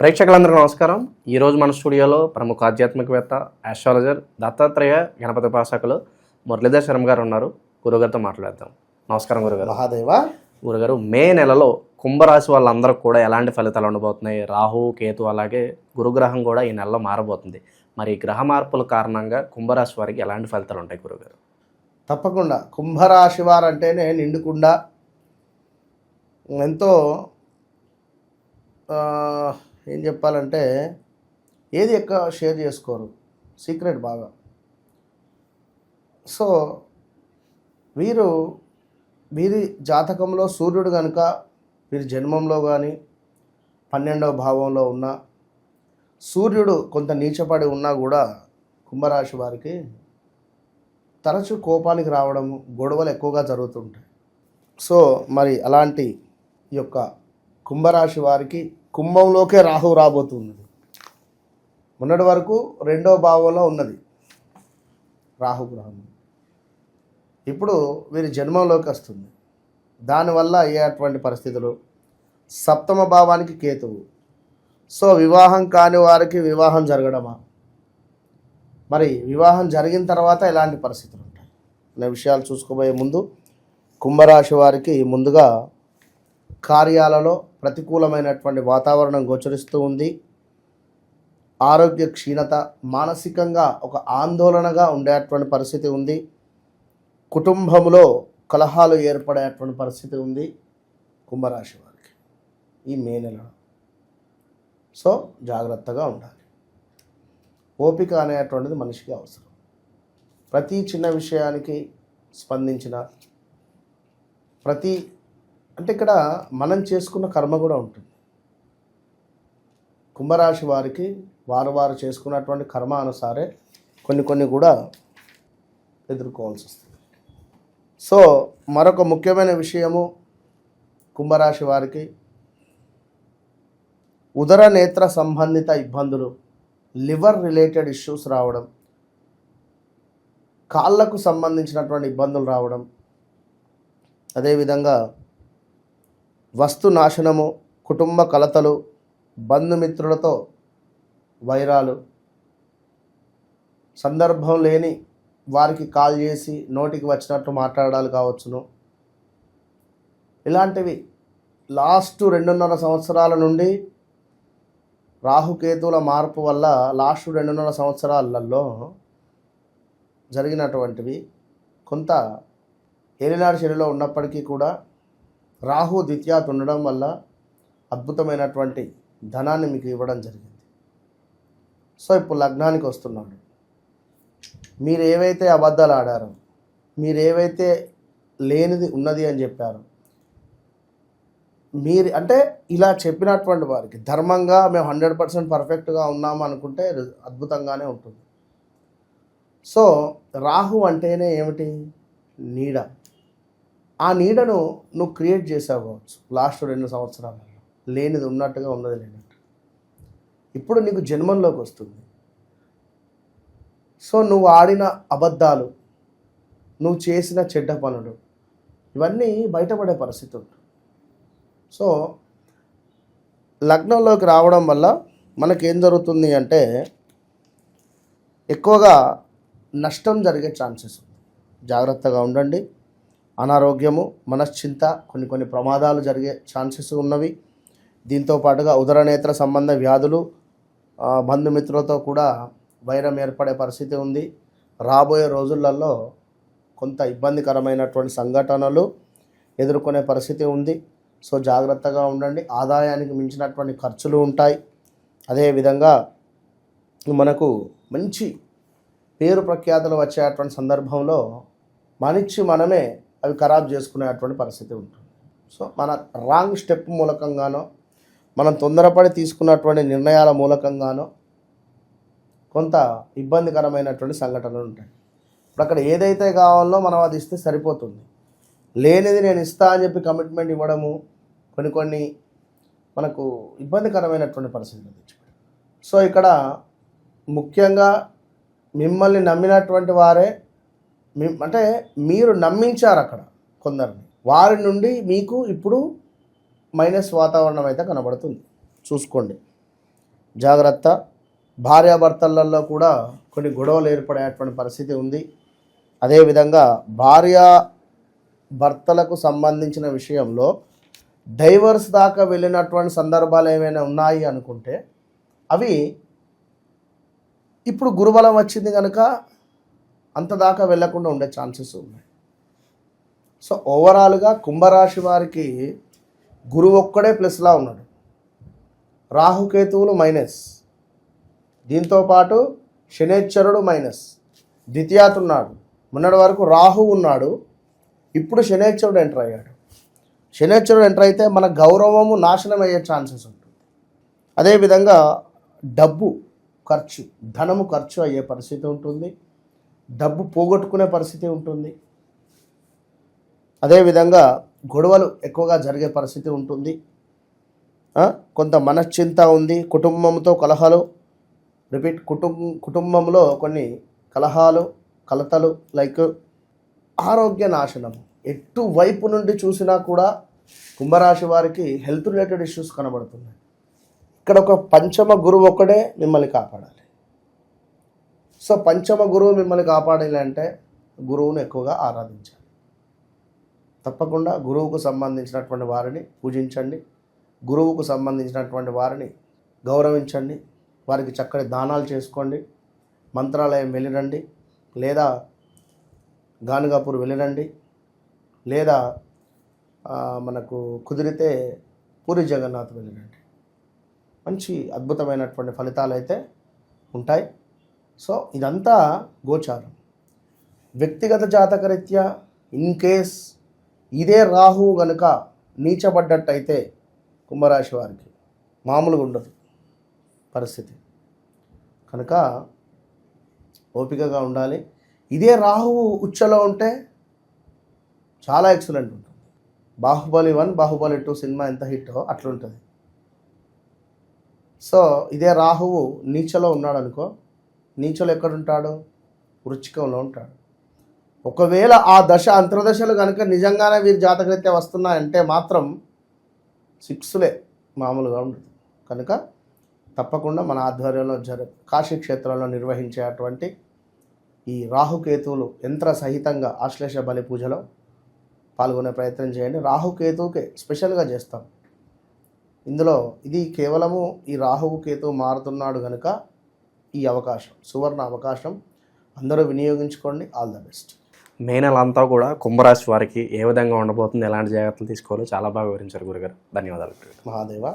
ప్రేక్షకులందరికీ నమస్కారం. ఈరోజు మన స్టూడియోలో ప్రముఖ ఆధ్యాత్మికవేత్త ఆస్ట్రాలజర్ దత్తాత్రేయ గణపతి ఉపాసకులు మురళీధర్ శర్మ గారు ఉన్నారు. గురుగారితో మాట్లాడదాం. నమస్కారం గురుగారు. మహాదేవ. గురుగారు మే నెలలో కుంభరాశి వాళ్ళందరూ కూడా ఎలాంటి ఫలితాలు ఉండబోతున్నాయి? రాహు కేతు అలాగే గురుగ్రహం కూడా ఈ నెలలో మారబోతుంది. మరి ఈ గ్రహ మార్పుల కారణంగా కుంభరాశి వారికి ఎలాంటి ఫలితాలు ఉంటాయి గురుగారు? తప్పకుండా. కుంభరాశి వారు అంటేనే నిండుకుండా ఎంతో ఏం చెప్పాలంటే ఏది ఎక్కువ షేర్ చేసుకోరు. సీక్రెట్ బాగా. సో వీరు వీరి జాతకంలో సూర్యుడు కనుక వీరి జన్మంలో కానీ పన్నెండవ భావంలో ఉన్న సూర్యుడు కొంత నీచపడి ఉన్నా కూడా కుంభరాశి వారికి తరచు కోపానికి రావడం గొడవలు ఎక్కువగా జరుగుతుంటాయి. సో మరి అలాంటి ఈ యొక్క కుంభరాశి వారికి కుంభంలోకే రాహు రాబోతున్నది. మొన్నటి వరకు రెండో భావంలో ఉన్నది రాహుగ్రహం ఇప్పుడు వీరి జన్మంలోకి వస్తుంది. దానివల్ల అయ్యేటువంటి పరిస్థితులు సప్తమ భావానికి కేతువు. సో వివాహం కాని వారికి వివాహం జరగడమా? మరి వివాహం జరిగిన తర్వాత ఎలాంటి పరిస్థితులు ఉంటాయి? అనే విషయాలు చూసుకోబోయే ముందు కుంభరాశి వారికి ముందుగా కార్యాలలో ప్రతికూలమైనటువంటి వాతావరణం గోచరిస్తూ ఉంది. ఆరోగ్య క్షీణత మానసికంగా ఒక ఆందోళనగా ఉండేటువంటి పరిస్థితి ఉంది. కుటుంబంలో కలహాలు ఏర్పడేటువంటి పరిస్థితి ఉంది కుంభరాశి వారికి ఈ మే నెలలో. సో జాగ్రత్తగా ఉండాలి. ఓపిక అనేటువంటిది మనిషికి అవసరం. ప్రతి చిన్న విషయానికి స్పందించిన ప్రతి అంటే ఇక్కడ మనం చేసుకున్న కర్మ కూడా ఉంటుంది. కుంభరాశి వారికి వారు వారు చేసుకున్నటువంటి కర్మ అనుసారే కొన్ని కొన్ని కూడా ఎదుర్కోవాల్సి వస్తుంది. సో మరొక ముఖ్యమైన విషయము కుంభరాశి వారికి ఉదర నేత్ర సంబంధిత ఇబ్బందులు లివర్ రిలేటెడ్ ఇష్యూస్ రావడం కాళ్ళకు సంబంధించినటువంటి ఇబ్బందులు రావడం అదేవిధంగా వస్తు నాశనము కుటుంబ కలతలు బంధుమిత్రులతో వైరాలు. సందర్భం లేని వారికి కాల్ చేసి నోటికి వచ్చినట్టు మాట్లాడాలి కావచ్చును. ఇలాంటివి లాస్ట్ రెండున్నర సంవత్సరాల నుండి రాహుకేతువుల మార్పు వల్ల లాస్ట్ రెండున్నర సంవత్సరాలలో జరిగినటువంటివి కొంత ఏలినాడు శనిలో ఉన్నప్పటికీ కూడా రాహు ద్వితీయాత్ ఉండడం వల్ల అద్భుతమైనటువంటి ధనాన్ని మీకు ఇవ్వడం జరిగింది. సో ఇప్పుడు లగ్నానికి వస్తున్నాడు. మీరు ఏవైతే అబద్ధాలు ఆడారో మీరు ఏవైతే లేనిది ఉన్నది అని చెప్పారు మీరు అంటే ఇలా చెప్పినటువంటి వారికి ధర్మంగా మేము హండ్రెడ్ పర్సెంట్ పర్ఫెక్ట్గా ఉన్నాము అనుకుంటే అద్భుతంగానే ఉంటుంది. సో రాహు అంటేనే ఏమిటి? నీడ. ఆ నీడను నువ్వు క్రియేట్ చేసావు కావచ్చు. లాస్ట్ రెండు సంవత్సరాలలో. లేనిది ఉన్నట్టుగా ఉన్నది లేనట్టు. ఇప్పుడు నీకు జన్మంలోకి వస్తుంది. సో నువ్వు ఆడిన అబద్ధాలు నువ్వు చేసిన చెడ్డ పనులు ఇవన్నీ బయటపడే పరిస్థితి ఉంటుంది. సో లగ్నంలోకి రావడం వల్ల మనకేం జరుగుతుంది అంటే ఎక్కువగా నష్టం జరిగే ఛాన్సెస్ జాగ్రత్తగా ఉండండి. అనారోగ్యము మనశ్చింత కొన్ని కొన్ని ప్రమాదాలు జరిగే ఛాన్సెస్ ఉన్నవి. దీంతో పాటుగా ఉదరనేత్ర సంబంధ వ్యాధులు బంధుమిత్రులతో కూడా వైరం ఏర్పడే పరిస్థితి ఉంది. రాబోయే రోజులలో కొంత ఇబ్బందికరమైనటువంటి సంఘటనలు ఎదుర్కొనే పరిస్థితి ఉంది. సో జాగ్రత్తగా ఉండండి. ఆదాయానికి మించినటువంటి ఖర్చులు ఉంటాయి. అదేవిధంగా మనకు మంచి పేరు ప్రఖ్యాతులు వచ్చేటువంటి సందర్భంలో మనిచ్చి మనమే అవి ఖరాబ్ చేసుకునేటువంటి పరిస్థితి ఉంటుంది. సో మన రాంగ్ స్టెప్ మూలకంగానో మనం తొందరపడి తీసుకున్నటువంటి నిర్ణయాల మూలకంగానో కొంత ఇబ్బందికరమైనటువంటి సంఘటనలు ఉంటాయి. ఇప్పుడు అక్కడ ఏదైతే కావాలో మనం అది ఇస్తే సరిపోతుంది. లేనిది నేను ఇస్తా అని చెప్పి కమిట్మెంట్ ఇవ్వడము కొన్ని కొన్ని మనకు ఇబ్బందికరమైనటువంటి పరిస్థితులు తెచ్చిపెట్టి సో ఇక్కడ ముఖ్యంగా మిమ్మల్ని నమ్మినటువంటి వారే అంటే మీరు నమ్మించారు అక్కడ కొందరిని. వారి నుండి మీకు ఇప్పుడు మైనస్ వాతావరణం అయితే కనబడుతుంది. చూసుకోండి. జాగ్రత్త. భార్యాభర్తలలో కూడా కొన్ని గొడవలు ఏర్పడేటువంటి పరిస్థితి ఉంది. అదేవిధంగా భార్య భర్తలకు సంబంధించిన విషయంలో డైవర్స్ దాకా వెళ్ళినటువంటి సందర్భాలు ఏమైనా ఉన్నాయి అనుకుంటే అవి ఇప్పుడు గురుబలం వచ్చింది కనుక అంత దాకా వెళ్ళకుండా ఉండే ఛాన్సెస్ ఉన్నాయి. సో ఓవరాల్గా కుంభరాశి వారికి గురువు ఒక్కడే ప్లస్లా ఉన్నాడు. రాహుకేతువులు మైనస్ దీంతో పాటు శనేశ్వరుడు మైనస్ ద్వితీయాత్ ఉన్నాడు. మొన్నటి వరకు రాహు ఉన్నాడు. ఇప్పుడు శనేశ్వరుడు ఎంటర్ అయ్యాడు. శనేశ్వరుడు ఎంటర్ అయితే మన గౌరవము నాశనం అయ్యే ఛాన్సెస్ ఉంటుంది. అదేవిధంగా డబ్బు ఖర్చు ధనము ఖర్చు అయ్యే పరిస్థితి ఉంటుంది. డబ్బు పోగొట్టుకునే పరిస్థితి ఉంటుంది. అదేవిధంగా గొడవలు ఎక్కువగా జరిగే పరిస్థితి ఉంటుంది. కొంత మనశ్చింత ఉంది. కుటుంబంతో కలహాలు. రిపీట్ కుటుంబం కుటుంబంలో కొన్ని కలహాలు కలతలు లైక్ ఆరోగ్య నాశనం. ఎటు వైపు నుండి చూసినా కూడా కుంభరాశి వారికి హెల్త్ రిలేటెడ్ ఇష్యూస్ కనబడుతున్నాయి. ఇక్కడ ఒక పంచమ గురువు ఒక్కడే మిమ్మల్ని కాపాడాలి. సో పంచమ గురువు మిమ్మల్ని కాపాడాలి అంటే గురువును ఎక్కువగా ఆరాధించాలి. తప్పకుండా గురువుకు సంబంధించినటువంటి వారిని పూజించండి. గురువుకు సంబంధించినటువంటి వారిని గౌరవించండి. వారికి చక్కటి దానాలు చేసుకోండి. మంత్రాలయం వెళ్ళిరండి. లేదా గానుగాపూర్ వెళ్ళిరండి. లేదా మనకు కుదిరితే పూరి జగన్నాథ్ వెళ్ళిరండి. మంచి అద్భుతమైనటువంటి ఫలితాలు అయితే ఉంటాయి. సో ఇదంతా గోచారం. వ్యక్తిగత జాతకరీత్యా ఇన్ కేస్ ఇదే రాహు గనుక నీచబడ్డట్టయితే కుంభరాశి వారికి మామూలుగా ఉండదు పరిస్థితి. కనుక ఓపికగా ఉండాలి. ఇదే రాహువు ఉచ్చలో ఉంటే చాలా ఎక్సలెంట్ ఉంటుంది. Baahubali one Baahubali two cinema ఎంత హిట్టో అట్లుంటుంది. సో ఇదే రాహువు నీచలో ఉన్నాడనుకో నీచలో ఎక్కడుంటాడు? వృచ్చికంలో ఉంటాడు. ఒకవేళ ఆ దశ అంతర్దశలు కనుక నిజంగానే వీరి జాతకరీత్యా వస్తున్నాయంటే మాత్రం సిక్స్లే మామూలుగా ఉండదు. కనుక తప్పకుండా మన ఆధ్వర్యంలో జరు కాశీ క్షేత్రంలో నిర్వహించేటువంటి ఈ రాహుకేతువులు యంత్ర సహితంగా ఆశ్లేష బలి పూజలో పాల్గొనే ప్రయత్నం చేయండి. రాహుకేతువుకే స్పెషల్గా చేస్తాం. ఇందులో ఇది కేవలము ఈ రాహువు కేతువు మారుతున్నాడు కనుక ఈ అవకాశం సువర్ణ అవకాశం. అందరూ వినియోగించుకోండి. ఆల్ ద బెస్ట్ మే నెల అంతా కూడా కుంభరాశి వారికి ఏ విధంగా ఉండబోతుంది ఎలాంటి జాగ్రత్తలు తీసుకోవాలో చాలా బాగా వివరించారు గురుగారు. ధన్యవాదాలు. మహాదేవ.